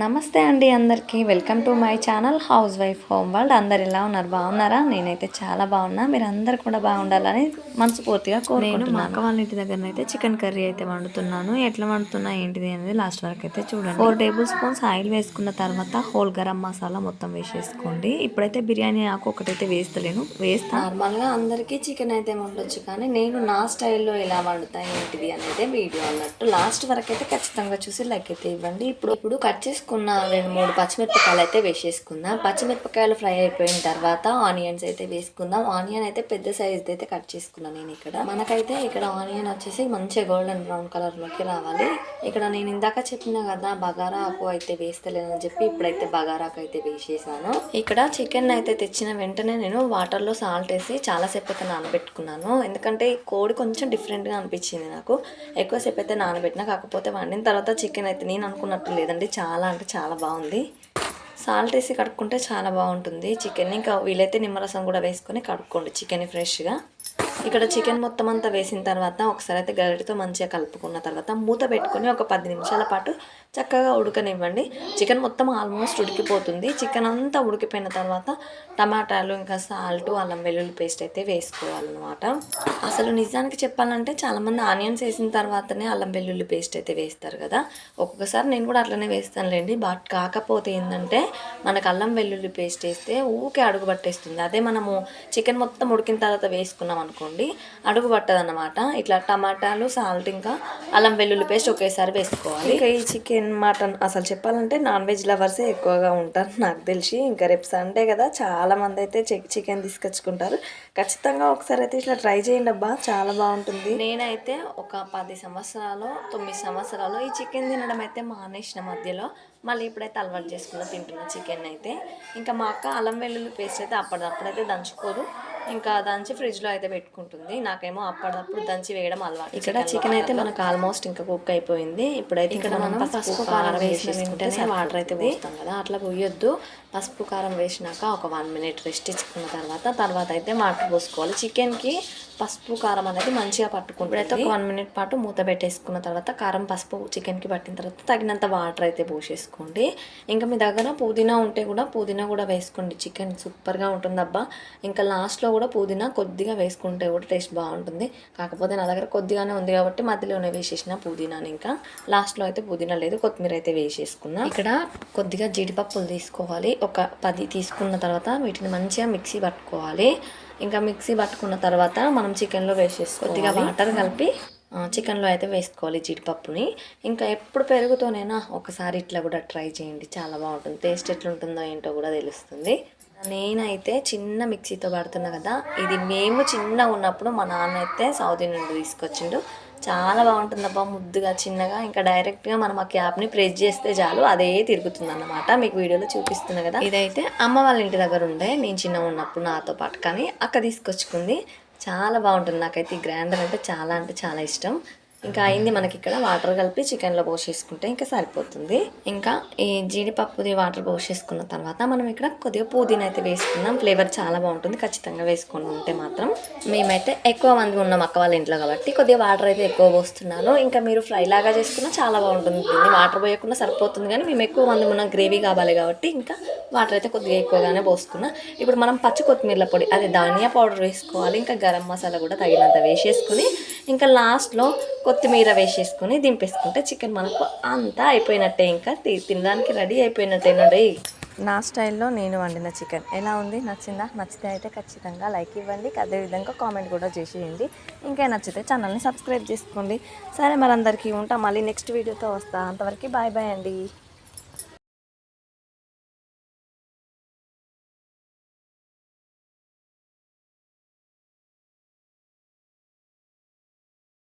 నమస్తే అండి అందరికీ. Welcome to my channel housewife home world. అందరు ఎలా ఉన్నారు? బాగున్నారా? నేనైతే చాలా బాగున్నా. మీరు అందరు కూడా బాగుండాలని మనస్ఫూర్తిగా నేను మా అక్క వాళ్ళ ఇంటి దగ్గర అయితే చికెన్ కర్రీ అయితే వండుతున్నాను. ఎట్లా వండుతున్నా ఏంటిది అనేది లాస్ట్ వరకు అయితే చూడండి. ఫోర్ టేబుల్ స్పూన్స్ ఆయిల్ వేసుకున్న తర్వాత హోల్ గరం మసాలా మొత్తం వేసేసుకోండి. ఇప్పుడైతే బిర్యానీ ఆకు ఒకటైతే వేస్తలేను. వేస్తా. నార్మల్గా అందరికీ చికెన్ అయితే వండొచ్చు కానీ నేను నా స్టైల్లో ఎలా వండుతా ఏంటిది అనేది వీడియో అన్నట్టు లాస్ట్ వరకు అయితే ఖచ్చితంగా చూసి లైక్ అయితే ఇవ్వండి. ఇప్పుడు ఇప్పుడు కట్ వేసుకున్న రెండు మూడు పచ్చిమిరపకాయలు అయితే వేసేసుకుందాం. పచ్చిమిరపకాయలు ఫ్రై అయిపోయిన తర్వాత ఆనియన్స్ అయితే వేసుకుందాం. ఆనియన్ అయితే పెద్ద సైజ్ అయితే కట్ చేసుకున్నాను నేను ఇక్కడ. మనకైతే ఇక్కడ ఆనియన్ వచ్చేసి మంచిగా గోల్డెన్ బ్రౌన్ కలర్లోకి రావాలి. ఇక్కడ నేను ఇందాక చెప్పిన కదా బగారా ఆకు అయితే వేస్తలేనని చెప్పి ఇప్పుడైతే బగారాకు అయితే వేసేసాను. ఇక్కడ చికెన్ అయితే తెచ్చిన వెంటనే నేను వాటర్లో సాల్ట్ వేసి చాలాసేపు అయితే నానబెట్టుకున్నాను. ఎందుకంటే ఈ కోడి కొంచెం డిఫరెంట్గా అనిపించింది నాకు. ఎక్కువసేపు అయితే నానబెట్టిన కాకపోతే వండిన తర్వాత చికెన్ అయితే నేను అనుకున్నట్టు లేదండి చాలా అంటే చాలా బాగుంది. సాల్ట్ వేసి కడుక్కుంటే చాలా బాగుంటుంది. చికెన్ ఇంకా వీలైతే నిమ్మరసం కూడా వేసుకొని కడుక్కోండి. చికెన్ ఫ్రెష్గా. ఇక్కడ చికెన్ మొత్తం అంతా వేసిన తర్వాత ఒకసారి అయితే గరిటతో మంచిగా కలుపుకున్న తర్వాత మూత పెట్టుకొని ఒక పది నిమిషాల పాటు చక్కగా ఉడకనివ్వండి. చికెన్ మొత్తం ఆల్మోస్ట్ ఉడికిపోతుంది. చికెన్ అంతా ఉడికిపోయిన తర్వాత టమాటాలు ఇంకా సాల్ట్ అల్లం వెల్లుల్లి పేస్ట్ అయితే వేసుకోవాలన్నమాట. అసలు నిజానికి చెప్పాలంటే చాలామంది ఆనియన్స్ వేసిన తర్వాతనే అల్లం వెల్లుల్లి పేస్ట్ అయితే వేస్తారు కదా. ఒక్కొక్కసారి నేను కూడా అట్లనే వేస్తానులేండి. బట్ కాకపోతే ఏంటంటే మనకు అల్లం వెల్లుల్లి పేస్ట్ వేస్తే ఊకే అడుగు పట్టేస్తుంది. అదే మనము చికెన్ మొత్తం ఉడికిన తర్వాత వేసుకున్నాం అనుకోండి అడుగు పట్టదన్నమాట. ఇట్లా టమాటాలు సాల్ట్ ఇంకా అల్లం వెల్లుల్లి పేస్ట్ ఒకేసారి వేసుకోవాలి. ఇంకా ఈ చికెన్ మటన్ అసలు చెప్పాలంటే నాన్ వెజ్ లవర్సే ఎక్కువగా ఉంటారు. నాకు తెలిసి ఇంకా రేపు సండే కదా. చాలా మంది అయితే చెక్ చికెన్ తీసుకొచ్చుకుంటారు. ఖచ్చితంగా ఒకసారి అయితే ఇట్లా ట్రై చేయండి అబ్బా. చాలా బాగుంటుంది. నేనైతే ఒక పది సంవత్సరాలు తొమ్మిది సంవత్సరాలు ఈ చికెన్ తినడం అయితే మానేసిన మధ్యలో మళ్ళీ ఇప్పుడైతే అలవాటు చేసుకున్న తింటున్న చికెన్ అయితే. ఇంకా మా అక్క అల్లం వెల్లుల్లి పేస్ట్ అయితే అప్పటిదప్పుడైతే దంచుకోదు. ఇంకా దంచి ఫ్రిడ్జ్లో అయితే పెట్టుకుంటుంది. నాకేమో అప్పటిదప్పుడు దంచి వేయడం అలవాటు. ఇక్కడ చికెన్ అయితే మనకు ఆల్మోస్ట్ ఇంకా కుక్ అయిపోయింది. ఇప్పుడైతే ఇక్కడ మనం పసుపు కారం వేసిన వెంటనే వాటర్ అయితే పోస్తాం కదా. అట్లా పోయొద్దు. పసుపు కారం వేసినాక ఒక వన్ మినిట్ రెస్ట్ ఇచ్చుకున్న తర్వాత తర్వాత అయితే వాటర్ పోసుకోవాలి. చికెన్కి పసుపు కారం అనేది మంచిగా పట్టుకుంటుంది ఇప్పుడైతే ఒక వన్ మినిట్ పాటు మూత పెట్టేసుకున్న తర్వాత కారం పసుపు చికెన్కి పట్టిన తర్వాత తగినంత వాటర్ అయితే పోసేసుకోండి. ఇంకా మీ దగ్గర పుదీనా ఉంటే కూడా పుదీనా కూడా వేసుకోండి. చికెన్ సూపర్గా ఉంటుంది అబ్బా ఇంకా లాస్ట్లో కూడా పుదీనా కొద్దిగా వేసుకుంటే కూడా టేస్ట్ బాగుంటుంది. కాకపోతే నా దగ్గర కొద్దిగానే ఉంది కాబట్టి మధ్యలోనే వేసేసిన పుదీనాని ఇంకా. లాస్ట్లో అయితే పుదీనా లేదు కొత్తిమీర అయితే వేసేసుకున్నా. ఇక్కడ కొద్దిగా జీడిపప్పులు తీసుకోవాలి. ఒక పది తీసుకున్న తర్వాత వీటిని మంచిగా మిక్సీ పట్టుకోవాలి. ఇంకా మిక్సీ పట్టుకున్న తర్వాత మనం చికెన్లో వేసేసి కొద్దిగా వాటర్ కలిపి చికెన్లో అయితే వేసుకోవాలి జీడిపప్పుని. ఇంకా ఎప్పుడు పెరుగుతోనైనా ఒకసారి ఇట్లా కూడా ట్రై చేయండి. చాలా బాగుంటుంది. టేస్ట్ ఎట్లుంటుందో ఏంటో కూడా తెలుస్తుంది. నేనైతే చిన్న మిక్సీతో పడుతున్నా కదా ఇది మేము చిన్న ఉన్నప్పుడు మా నాన్న అయితే సౌదీ నుండి తీసుకొచ్చిండు. చాలా బాగుంటుంది అబ్బా ముద్దుగా చిన్నగా. ఇంకా డైరెక్ట్గా మనం ఆ క్యాప్ని ప్రెస్ చేస్తే చాలు అదే తిరుగుతుంది అన్నమాట మీకు వీడియోలో చూపిస్తున్నా కదా. ఇదైతే అమ్మ వాళ్ళ ఇంటి దగ్గర ఉండే నేను చిన్న ఉన్నప్పుడు నాతో పాటు. కానీ అక్క తీసుకొచ్చుకుంది. చాలా బాగుంటుంది. నాకైతే ఈ గ్రైండర్ అంటే చాలా అంటే చాలా ఇష్టం. ఇంకా అయింది మనకి ఇక్కడ. వాటర్ కలిపి చికెన్లో పోసేసుకుంటే ఇంకా సరిపోతుంది. ఇంకా ఈ జీడిపప్పుది వాటర్ పోసేసుకున్న తర్వాత మనం ఇక్కడ కొద్దిగా పుదీనా అయితే వేసుకుందాం. ఫ్లేవర్ చాలా బాగుంటుంది. ఖచ్చితంగా వేసుకొని ఉంటే మాత్రం మేమైతే ఎక్కువ మంది ఉన్నాం అక్క వాళ్ళ ఇంట్లో కాబట్టి కొద్దిగా వాటర్ అయితే ఎక్కువ పోస్తున్నాను. ఇంకా మీరు ఫ్రై లాగా చేసుకున్నా చాలా బాగుంటుంది. వాటర్ పోయకుండా సరిపోతుంది కానీ మేము ఎక్కువ మంది ఉన్నాం. గ్రేవీ కావాలి కాబట్టి ఇంకా వాటర్ అయితే కొద్దిగా ఎక్కువగానే పోసుకున్నా. ఇప్పుడు మనం పచ్చి కొత్తిమీర పొడి అదే ధనియా పౌడర్ వేసుకోవాలి. ఇంకా గరం మసాలా కూడా తగినంత వేసేసుకుని ఇంకా లాస్ట్లో కొత్తిమీర వేసేసుకుని దింపేసుకుంటే చికెన్ మనకు అంతా అయిపోయినట్టే ఇంకా తి- తినడానికి రెడీ అయిపోయినట్టేనండి నా స్టైల్లో నేను వండిన చికెన్. ఎలా ఉంది? నచ్చిందా? నచ్చితే అయితే ఖచ్చితంగా లైక్ ఇవ్వండి. అదేవిధంగా కామెంట్ కూడా చేసేయండి. ఇంకా నచ్చితే ఛానల్ని సబ్స్క్రైబ్ చేసుకోండి. సరే మరి అందరికీ ఉంటా. మళ్ళీ నెక్స్ట్ వీడియోతో వస్తా. అంతవరకు బాయ్ బాయ్ అండి.